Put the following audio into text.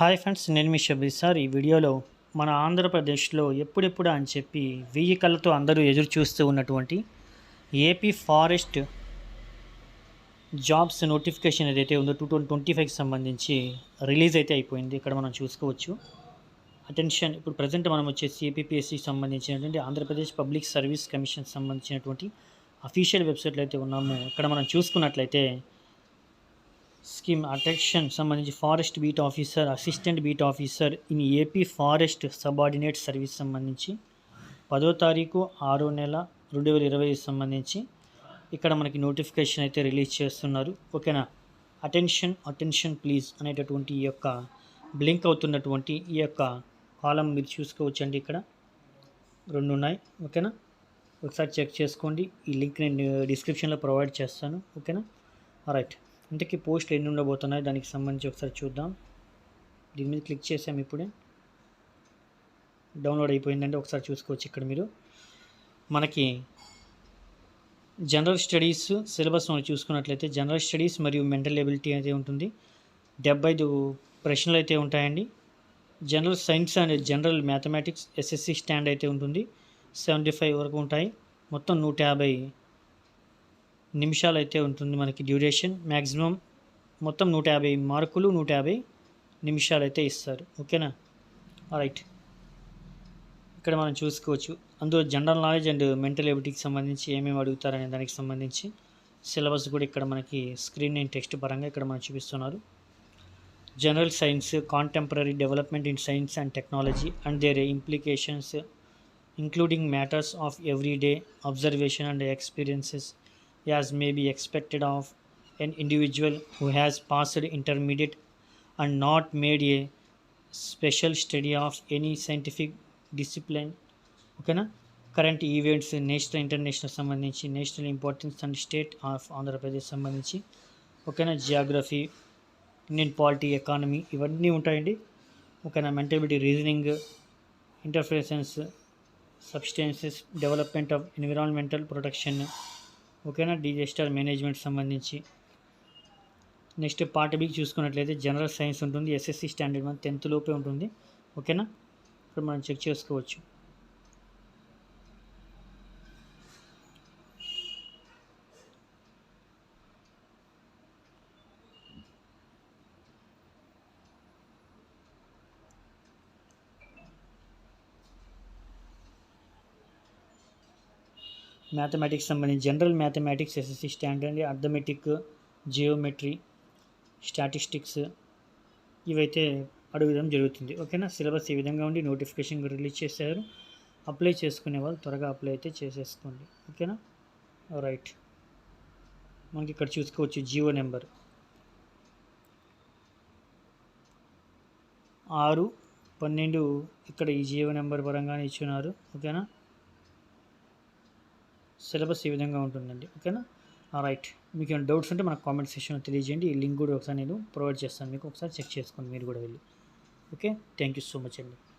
Hi friends నేను మీ Shabbir sir. ఈ వీడియోలో మన ఆంధ్రప్రదేశ్లో ఎప్పుడెప్పుడు అని చెప్పి వెయ్యి కళ్ళతో అందరూ ఎదురు చూస్తూ ఉన్నటువంటి ఏపీ ఫారెస్ట్ జాబ్స్ నోటిఫికేషన్ ఏదైతే ఉందో టూ థౌజండ్ ట్వంటీ ఫైవ్కి సంబంధించి రిలీజ్ అయితే అయిపోయింది. ఇక్కడ మనం చూసుకోవచ్చు. అటెన్షన్ ఇప్పుడు ప్రజెంట్ మనం వచ్చేసి ఏపీపీఎస్సికి సంబంధించినటువంటి ఆంధ్రప్రదేశ్ పబ్లిక్ సర్వీస్ కమిషన్ సంబంధించినటువంటి అఫీషియల్ వెబ్సైట్లో అయితే ఉన్నాము. ఇక్కడ మనం చూసుకున్నట్లయితే స్కీమ్ అటెక్షన్ సంబంధించి forest beat officer assistant beat officer in AP forest subordinate service సంబంధించి పదో తారీఖు ఆరో నెల రెండు వేల ఇరవై సంబంధించి ఇక్కడ మనకి నోటిఫికేషన్ అయితే రిలీజ్ చేస్తున్నారు. ఓకేనా? అటెన్షన్ అటెన్షన్ ప్లీజ్ అనేటటువంటి ఈ యొక్క బ్లింక్ అవుతున్నటువంటి ఈ యొక్క కాలం మీరు చూసుకోవచ్చండి ఇక్కడ. రెండు ఉన్నాయి. ఓకేనా? ఒకసారి చెక్ చేసుకోండి. ఈ లింక్ నేను డిస్క్రిప్షన్లో ప్రొవైడ్ చేస్తాను. ఓకేనా? రైట్. ఇంతకీ పోస్టులు ఎన్ని ఉండబోతున్నాయి? దానికి సంబంధించి ఒకసారి చూద్దాం. దీని మీద క్లిక్ చేసాం ఇప్పుడే. డౌన్లోడ్ అయిపోయిందంటే ఒకసారి చూసుకోవచ్చు ఇక్కడ మీరు. మనకి జనరల్ స్టడీస్ సిలబస్ మనం చూసుకున్నట్లయితే జనరల్ స్టడీస్ మరియు మెంటల్ ఎబిలిటీ అయితే ఉంటుంది. డెబ్బై ఐదు ప్రశ్నలు అయితే ఉంటాయండి. General science and general mathematics SSC standard అయితే ఉంటుంది. సెవెంటీ ఫైవ్ వరకు ఉంటాయి. మొత్తం నూట యాభై నిమిషాలు అయితే ఉంటుంది మనకి డ్యూరేషన్. మ్యాక్సిమం మొత్తం నూట యాభై మార్కులు నూట యాభై నిమిషాలు అయితే ఇస్తారు. ఓకేనా? రైట్ ఇక్కడ మనం చూసుకోవచ్చు. అందులో జనరల్ నాలెడ్జ్ అండ్ మెంటల్ ఎబిలిటీకి సంబంధించి ఏమేమి అడుగుతారనే దానికి సంబంధించి సిలబస్ కూడా ఇక్కడ మనకి స్క్రీన్ అండ్ టెక్స్ట్ పరంగా ఇక్కడ మనం చూపిస్తున్నారు. General science contemporary development in science and technology and their implications including matters of everyday observation and experiences as may be expected of an individual who has passed intermediate and not made a special study of any scientific discipline. ఓకేనా current events national international సంబంధించి national importance and state of Andhra Pradesh సంబంధించి ఓకేనా geography Indian polity economy ఇవన్నీ ఉంటాయండి. ఓకేనా mental ability reasoning ఇంటర్ఫరెన్సెస్ substances development of environmental protection ఓకేనా? డిజెస్టర్ management సంబంధించి. Next part బీకి చూసుకున్నట్లయితే జనరల్ సైన్స్ ఉంటుంది ఎస్ఎస్సి స్టాండర్డ్ వన్ టెన్త్ లోపే ఉంటుంది. ఓకేనా? ఇప్పుడు మనం చెక్ చేసుకోవచ్చు. మ్యాథమెటిక్స్ సంబంధించి general mathematics SSC standard arithmetic geometry statistics ఇవైతే అడగడం జరుగుతుంది. ఓకేనా? సిలబస్ ఈ విధంగా ఉండి నోటిఫికేషన్ రిలీజ్ చేశారు. అప్లై చేసుకునే వాళ్ళు త్వరగా అప్లై అయితే చేసేసుకోండి. ఓకేనా? రైట్ మనకి ఇక్కడ చూసుకోవచ్చు జియో నెంబర్. ఆరు పన్నెండు ఇక్కడ ఈ జియో నెంబర్ పరంగానే ఇచ్చున్నారు. ఓకేనా? సిలబస్ ఈ విధంగా ఉంటుందండి. ఓకేనా? రైట్ మీకు ఏమైనా డౌట్స్ ఉంటే మనకు కామెంట్ సెక్షన్లో తెలియజేయండి. ఈ లింక్ కూడా ఒకసారి నేను ప్రొవైడ్ చేస్తాను. మీకు ఒకసారి చెక్ చేసుకోండి మీరు కూడా వెళ్ళి. Okay thank you so much అండి.